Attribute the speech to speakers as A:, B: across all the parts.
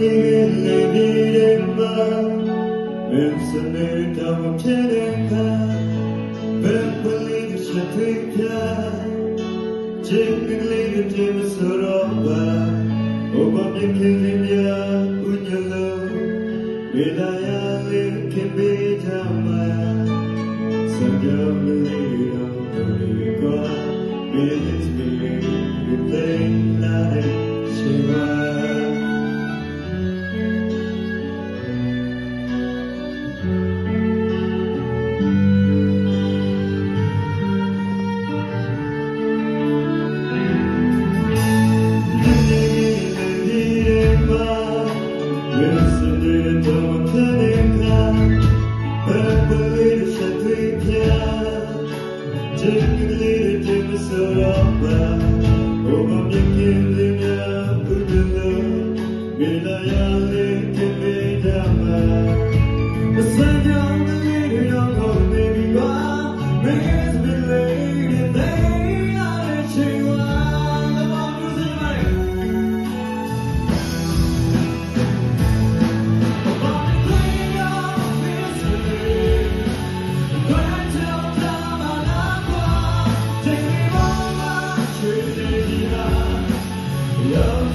A: நிலையிலிருந்த தவற்றிருக்க பிறப்பில் சித்திக்க Çekmekleri cemi soramba Obam yekelim Bugün ikindine bugünü Bileyenlik gibi deme Sen yandın bir yanar beni ben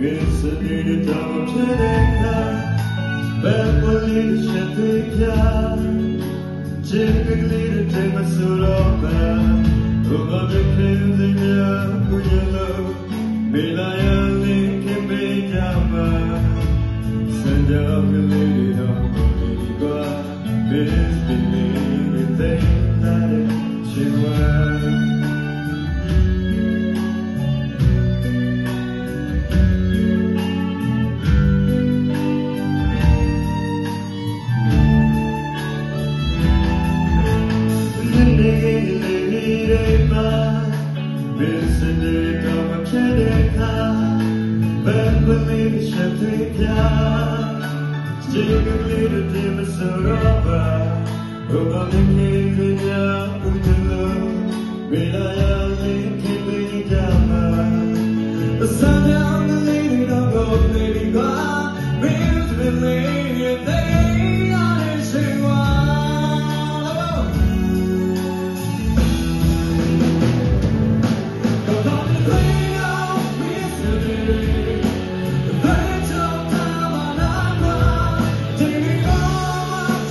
A: Gözlerini tam çelenler Ben polis şefekler Çekikleri teme surabe Kuma beklendine uyanıp Bilayenli kimi gelme Sen de abileri de Biz bir တော့မဖြစ်တဲ့အခါဘယ်ပမေးချက်တွေပြစေကလေးတို့ဒီမစရောပါဘုရားမင်းကြီးပြညာဦးတယ်လို့ဝေလာရလေးခင်ပေးကြမှာအစံအောင်ကလေးတို့တော့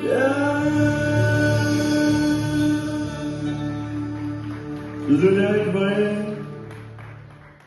A: Yeah. Is there anybody?